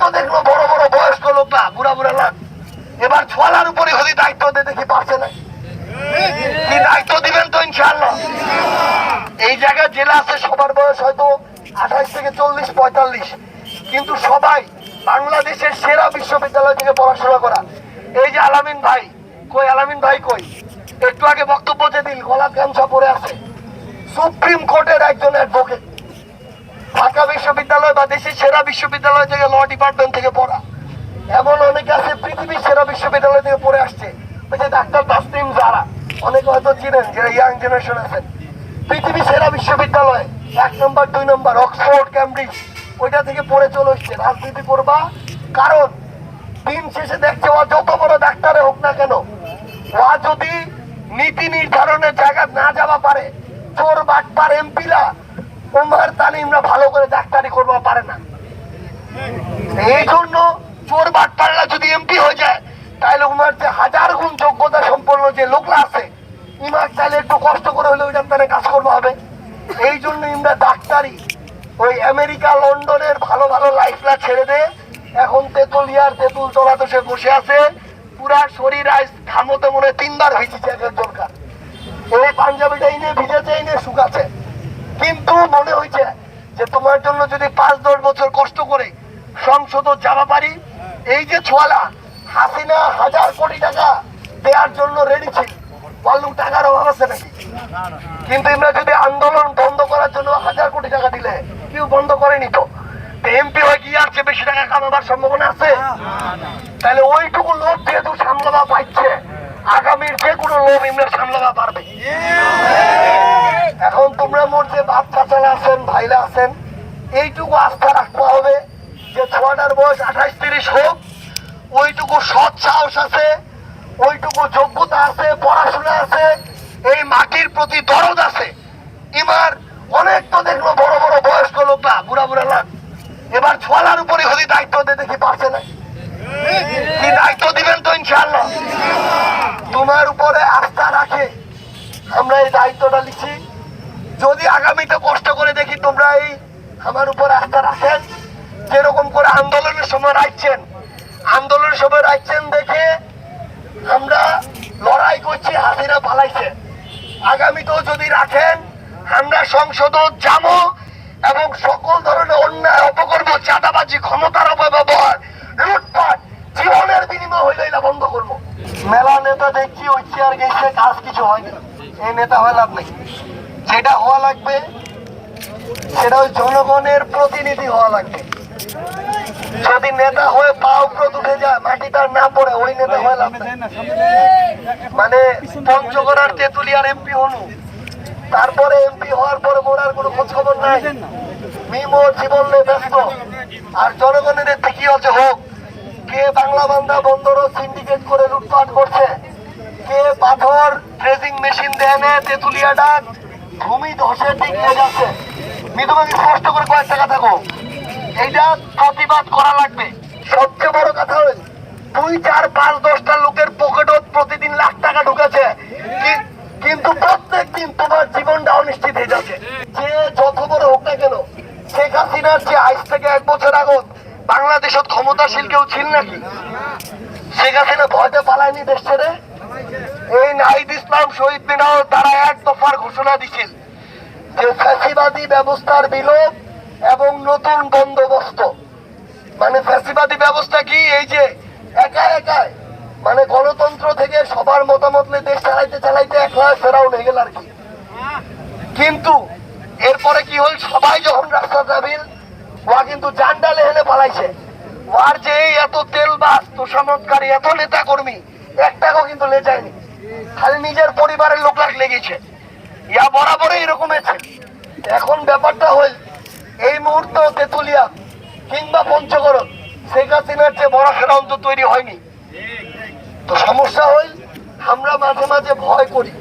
তো দেখল বড় বড় বয়স্ক লোকরা বুড়া বুড়া লাগ এবার ছোয়ালার উপরে হলি দায়িত্ব দিয়ে দেখি, পারছে না। কি দায়িত্ব দিবেন তো ইনশাআল্লাহ? এই জায়গায় জেলা আছে, সবার বয়স হয়তো আঠাশ থেকে চল্লিশ, পঁয়তাল্লিশ। কিন্তু সবাই বাংলাদেশের সেরা বিশ্ববিদ্যালয় থেকে পড়াশোনা করা। এই যে আলামিন ভাই, কই আলামিন ভাই কই? একটু আগে বক্তব্য যে দিল গলাত গামছা পরে আছে। সুপ্রিম কোর্টের একজন অ্যাডভোকেট। ঢাকা বিশ্ববিদ্যালয় বা দেশের সেরা বিশ্ববিদ্যালয় থেকে ল ডিপার্টমেন্ট থেকে পড়া। এমন অনেকে আছে পৃথিবীর সেরা বিশ্ববিদ্যালয় থেকে পড়ে আসছে। ওই যে ডাক্তার তাসলিম যারা, অনেকে হয়তো চিনেন যারা ইয়াং জেনারেশন আছেন পৃথিবী সেরা বিশ্ববিদ্যালয়, এক নম্বর দুই নম্বর অক্সফোর্ড ক্যামব্রিজ ওইটা থেকে পড়ে চলে এসছে। রাজনীতি করবা, কারণ দিন শেষে দেখছে ও যত বড় ডাক্তারে হোক না কেন ও যদি নীতি নির্ধারণের জায়গা না যাওয়া পারে, চোর, বাটপার, এমপিরা উমার তালিমরা ভালো করে ডাক্তারি করবা পারে না। এই জন্য চোর বাটপাররা যদি এমপি হয়ে যায় তাহলে উমার যে হাজার গুণ যোগ্যতা সম্পন্ন যে লোকরা আছে ইমার তাহলে একটু কষ্ট করে হলে ওইটার তাহলে কাজ করব হবে। এই জন্য আমরা ডাক্তারি ওই আমেরিকা, লন্ডনের ভালো ভালো লাইফলা ছেড়ে দে। এখন তেতুলিয়ার তেতুল তলাতে সে বসে আছে। পুরা শরীর আজ ঘামতে মনে তিনবার ভিজেছে এক দরকার। এই পাঞ্জাবিটা এনে ভিজেছে এনে শুকাছে কিন্তু মনে হয়েছে যে তোমার জন্য যদি পাঁচ দশ বছর কষ্ট করে সংসদ যাওয়া পারি, এই যে ছোয়ালা, হাসিনা হাজার কোটি টাকা দেওয়ার জন্য রেডি ছিল। এমপি হয়ে কি আর বেশি টাকা সম্ভাবনা আছে? তাহলে ওইটুকু যেহেতু সামলাবা পাইছে, আগামীর যে কোনো লোভ ইমরা সামলাবা পারবে। এখন তোমরা মোর যে বাচ্চা চালা আছেন, ভাইরা আছেন এইটুকু আস্থা রাখতে হবে যে ছোয়াটার বয়স আঠাশ তিরিশ হোক, ওইটুকু সৎ সাহস আছে, ওইটুকু যোগ্যতা আছে, পড়াশোনা আছে, এই মাটির প্রতি দরদ আছে। এবার অনেক তো দেখল বড় বড় বয়স্ক লোকরা, বুড়া বুড়া লাগ এবার ছোয়ালার উপরে হলি দায়িত্ব দিয়ে দেখি পারছে না। কি দায়িত্ব দিবেন তো ইনশাআল্লাহ? তোমার উপরে আস্থা রাখে। আমরা এই দায়িত্বটা লিখি যদি আগামীতে কষ্ট করে দেখি তোমরা এই আমার উপর আস্থা রাখেন। যেরকম করে আন্দোলনের সময় রাখছেন। আন্দোলনের সময় রাখছেন দেখে আমরা লড়াই করছি, হাসিনা পালাইছে। আগামীতেও যদি রাখেন, আমরা সংসদ যাব এবং সকল ধরনের অন্যায় অপকর্ম, চাঁদাবাজি, ক্ষমতার অপব্যবহার, লুটপাট, জীবনের বিনিময় হইলে এটা বন্ধ করব। মেলা নেতা দেখছি ওই চেয়ার গেছে, কাজ কিছু হয়নি এই নেতা হয়ে লাভ নেই। যেটা হওয়া লাগবে সেটা ওই জনগণের প্রতিনিধি হওয়া লাগবে যদি নেতা হয়ে পা উপরে উঠে যায়, মাটি তার না পড়ে, ওই নেতা হয়ে লাভ মানে পঞ্চগড়ার তেতুলিয়ার এমপি হনু। তারপরে এমপি হওয়ার পরে মোরার কোনো খোঁজ খবর নাই। মিমো জীবন নিয়ে ব্যস্ত। আর জনগণের এতে কি হচ্ছে হোক? কে বাংলা বান্ধা বন্দর সিন্ডিকেট করে লুটপাট করছে? কে পাথর ট্রেজিং মেশিন দেয় তেতুলিয়া ডাক? ভূমি ধসের দিক যাচ্ছে। লাগবে। সবচেয়ে বড় কথা দুই, চার, পাঁচ, দশটা লোকের পকেটত প্রতিদিন লাখ টাকা ঢুকেছে। তোমার জীবনটা যে যত বড় হোক না কেন, শেখ হাসিনার যে থেকে এক বছর আগত বাংলাদেশত ক্ষমতাশীল কেউ ছিল নাকি? শেখ হাসিনা ভয়তে পালায়নি দেশ ছেড়ে? এই নাহিদ ইসলাম, শহীদ মিনার তারা এক দফার ঘোষণা দিছিল। যে ফ্যাসিবাদী ব্যবস্থার বিলোপ এবং নতুন বন্দোবস্ত। মানে ফ্যাসিবাদী ব্যবস্থা কি? এই যে একা একাই মানে গণতন্ত্র থেকে সবার মতামত নিয়ে দেশ চালাইতে চালাইতে একলা ফেরাও হয়ে গেল আর কি। কিন্তু এরপরে কি হল? সবাই যখন রাস্তা যাবিল ওয়া কিন্তু জান্ডালে হেলে পালাইছে। ওয়ার যে এত তেলবাস তোষামতকারী এত নেতা কর্মী একটাকেও কিন্তু লে যায়নি। খালি নিজের পরিবারের লোক লাগ লেগেছে ইয়া বরাবরই এরকম আছে এখন ব্যাপারটা হল, এই মুহূর্তে তেতুলিয়া কিংবা পঞ্চগড়, শেখ হাসিনার চেয়ে বড় ফেরান্ত তৈরি হয়নি। তো সমস্যা হই আমরা মাঝে মাঝে ভয় করি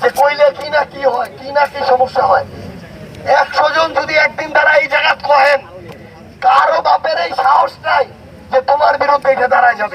যে কইলে কি না কি হয়, কি না কি সমস্যা হয়। একশো জন যদি একদিন দ্বারা এই জায়গা কহেন, কারও বাপের এই সাহস নাই যে তোমার বিরুদ্ধে এটা দাঁড়ায় যাবে।